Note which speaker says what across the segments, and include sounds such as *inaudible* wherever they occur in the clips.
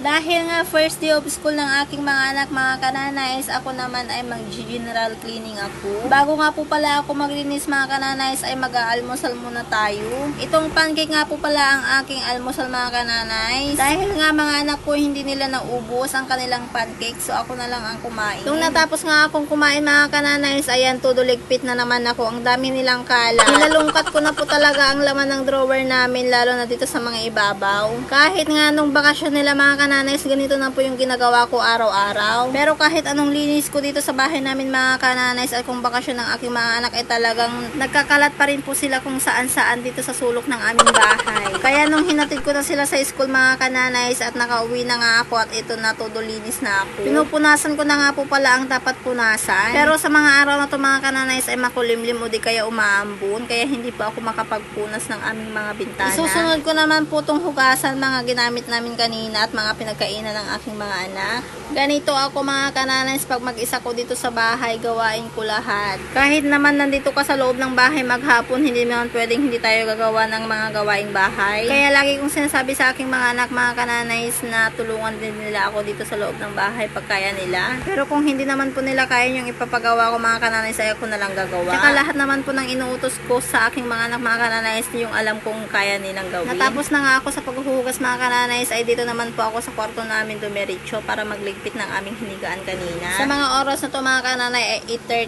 Speaker 1: Dahil nga first day of school ng aking mga anak, mga kananays, ako naman ay mag-general cleaning ako. Bago nga po pala ako maglinis mga kananays, ay mag-aalmusal muna tayo. Itong pancake nga po pala ang aking almusal mga kananays. Dahil nga mga anak ko hindi nila naubos ang kanilang pancake, so ako na lang ang kumain. Nung natapos nga akong kumain mga kananays, ayan, tuduligpit na naman ako. Ang dami nilang kala. Nilalungkat ko na po talaga ang laman ng drawer namin, lalo na dito sa mga ibabaw. Kahit nga nung bakasyon nila mga kananays, ganito na po yung ginagawa ko araw-araw. Pero kahit anong linis ko dito sa bahay namin mga kananays at kung bakasyon ng aking mga anak ay talagang nagkakalat pa rin po sila kung saan-saan dito sa sulok ng aming bahay. Kaya nung hinatid ko na sila sa school mga kananays at nakauwi na nga ako at ito na todo linis na ako. Pinupunasan ko na nga po pala ang dapat punasan. Pero sa mga araw na to mga kananays ay makulimlim o di kaya umaambon kaya hindi pa ako makapagpunas ng aming mga bintana. Isusunod ko naman po tong hugasan mga ginamit namin kanina at mga pinagkainan ng aking mga anak. Ganito ako mga kananays pag mag-isa ko dito sa bahay, gawain ko lahat. Kahit naman nandito ka sa loob ng bahay maghapon, hindi naman pwedeng hindi tayo gagawa ng mga gawaing bahay. Kaya lagi kong sinasabi sa aking mga anak, mga kananays na tulungan din nila ako dito sa loob ng bahay pag kaya nila. Pero kung hindi naman po nila kaya yung ipapagawa ko mga kananays, ay ako na lang gagawa. Tsaka lahat naman po ng inuutos ko sa aking mga anak, mga kananays, yung alam kong kaya nilang gawin. Natapos na nga ako sa paghuhugas mga kananays, ay dito naman po ako sa kwarto namin dumiretso para magligpit ng aming hinigaan kanina. Sa mga oras na to mga kananay ay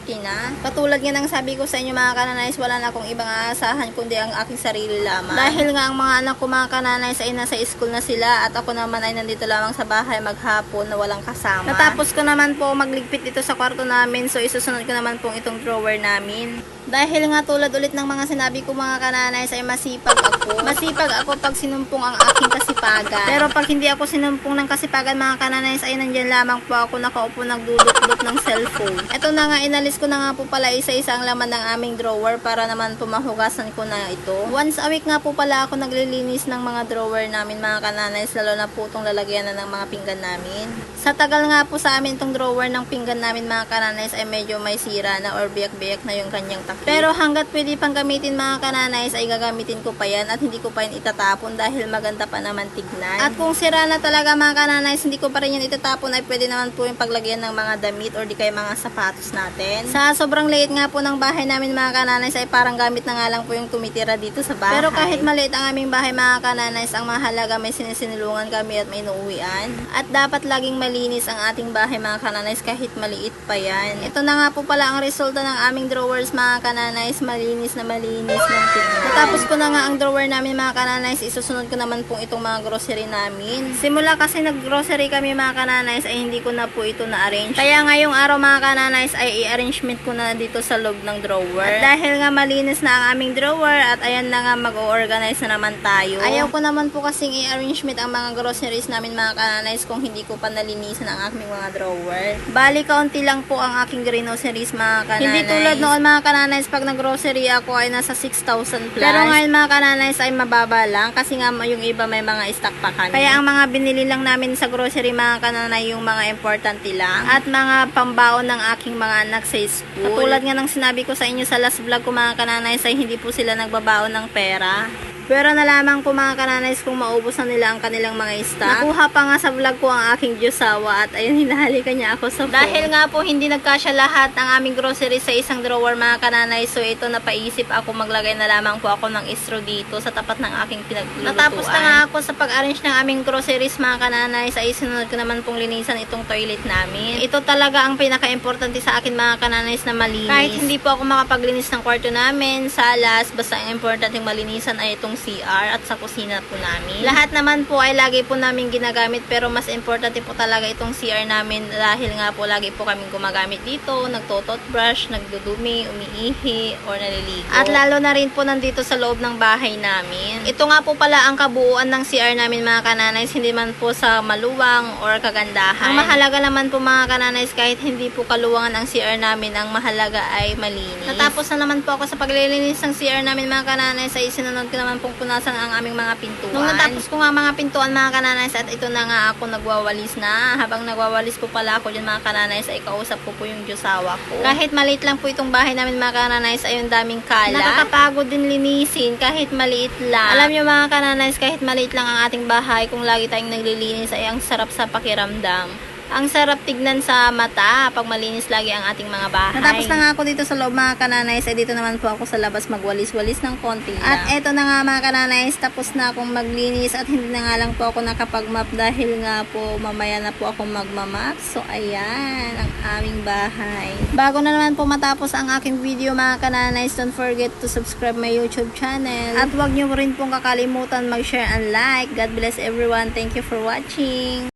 Speaker 1: 8.30 na. Katulad nga ng sabi ko sa inyo mga kananays, wala na akong ibang aasahan kundi ang aking sarili lamang. Dahil nga ang mga anak ko mga kananays ay nasa school na sila at ako naman ay nandito lamang sa bahay maghapon na walang kasama. Natapos ko naman po magligpit dito sa kwarto namin so isusunod ko naman pong itong drawer namin. Dahil nga tulad ulit ng mga sinabi ko mga kananays ay masipag ako. *laughs* Masipag ako pag sinumpong ang aking kasipagan. Pero pag hindi ako sinumpong ng kasipagan mga kananays ay nandyan lamang po ako nakaupo nagdudot-dot ng cellphone. Ito na nga inalis ko na nga po pala isa-isa ang laman ng aming drawer para naman po mahugasan ko na ito. Once a week nga po pala ako naglilinis ng mga drawer namin mga kananays lalo na po itong lalagyan na ng mga pinggan namin. Sa tagal nga po sa amin itong drawer ng pinggan namin mga kananays ay medyo may sira na or biyak-biyak na yung kanyang takip. Pero hanggat pwede pang gamitin mga kananays ay gagamitin ko pa yan at hindi ko pa yan itatapon dahil maganda pa naman tignan. At kung sira na talaga mga kananays hindi ko pa rin yan itatapon ay pwede naman po yung paglagyan ng mga damit or di kaya mga sapatos natin. Sa sobrang liit nga po ng bahay namin mga kananays ay parang gamit na nga lang po yung tumitira dito sa bahay. Pero kahit maliit ang aming bahay mga kananays, ang mahalaga may sinisinulungan kami at may inuuwian. At dapat laging malinis ang ating bahay mga kananays kahit maliit pa yan. Ito na nga po pala ang resulta ng aming drawers mga kananays, malinis na malinis ng tingnan. Natapos ko na nga ang drawer namin mga kananays, isusunod ko naman pong itong mga grocery namin. Simula kasi nag-grocery kami mga kananays ay hindi ko na po ito na-arrange. Kaya ngayong araw mga kananays ay i-arrangement ko na dito sa loob ng drawer. At dahil nga malinis na ang aming drawer at ayan na nga mag-organize na naman tayo. Ayaw ko naman po kasing i-arrangement ang mga groceries namin mga kananays kung hindi ko pa nalinisan ang aking mga drawer. Bali kaunti lang po ang aking groceries mga kananays. Hindi tulad noon mga kananays pag nag-grocery ako ay nasa 6,000 plus. Pero ngayon mga kananays ay mababa lang kasi nga yung iba may mga stock pa kami. Kaya ang mga binili lang namin sa grocery mga kananay yung mga importante lang at mga pambaon ng aking mga anak sa school. Katulad nga ng sinabi ko sa inyo sa last vlog ko mga kananay ay hindi po sila nagbabaon ng pera. Pero nalaman ko mga kananays kung maubos na nila ang kanilang mga stock. Nakuha pa nga sa vlog ko ang aking Diyosawa at ayun hinahalikan niya ako sa phone. Dahil nga po hindi nagkasya lahat ng aming groceries sa isang drawer mga kananays so ito napaisip ako maglagay na lamang po ako ng istro dito sa tapat ng aking pinaglulutuan. Natapos na nga ako sa pag-arrange ng aming groceries mga kananays ay sinunod ko naman pong linisan itong toilet namin. Ito talaga ang pinaka-importante sa akin mga kananays na malinis. Kahit hindi po ako makapaglinis ng kwarto namin, salas, basta ang importante malinisan ay itong CR at sa kusina po namin. Lahat naman po ay lagi po namin ginagamit pero mas importante po talaga itong CR namin dahil nga po lagi po kaming gumagamit dito, nagtotot-brush, nagdudumi, umiihi, or naliligo. At lalo na rin po nandito sa loob ng bahay namin. Ito nga po pala ang kabuuan ng CR namin mga kananays, hindi man po sa maluwang or kagandahan. Ang mahalaga naman po mga kananays kahit hindi po kaluwangan ang CR namin, ang mahalaga ay malinis. Natapos na naman po ako sa paglilinis ng CR namin mga kananays ay sinunod ko naman pong punasan ang aming mga pintuan. Nung natapos ko nga mga pintuan mga kananays at ito na nga ako nagwawalis na. Habang nagwawalis po pala ako dyan mga kananays ay kausap ko po yung Diyosawa ko. Kahit maliit lang po itong bahay namin mga kananays ay yung daming kala. Nakakapagod din linisin kahit maliit lang. Alam nyo mga kananays kahit maliit lang ang ating bahay kung lagi tayong naglilinis ay ang sarap sa pakiramdam. Ang sarap tignan sa mata pag malinis lagi ang ating mga bahay. Natapos na nga ako dito sa loob mga kananays. Ay dito naman po ako sa labas magwalis-walis ng konti lang. At eto na nga mga kananays. Tapos na akong maglinis at hindi na nga lang po ako nakapag-map dahil nga po mamaya na po ako magmamap. So ayan ang aming bahay. Bago na naman po matapos ang aking video mga kananays. Don't forget to subscribe my YouTube channel. At huwag nyo rin pong kakalimutan mag-share and like. God bless everyone. Thank you for watching.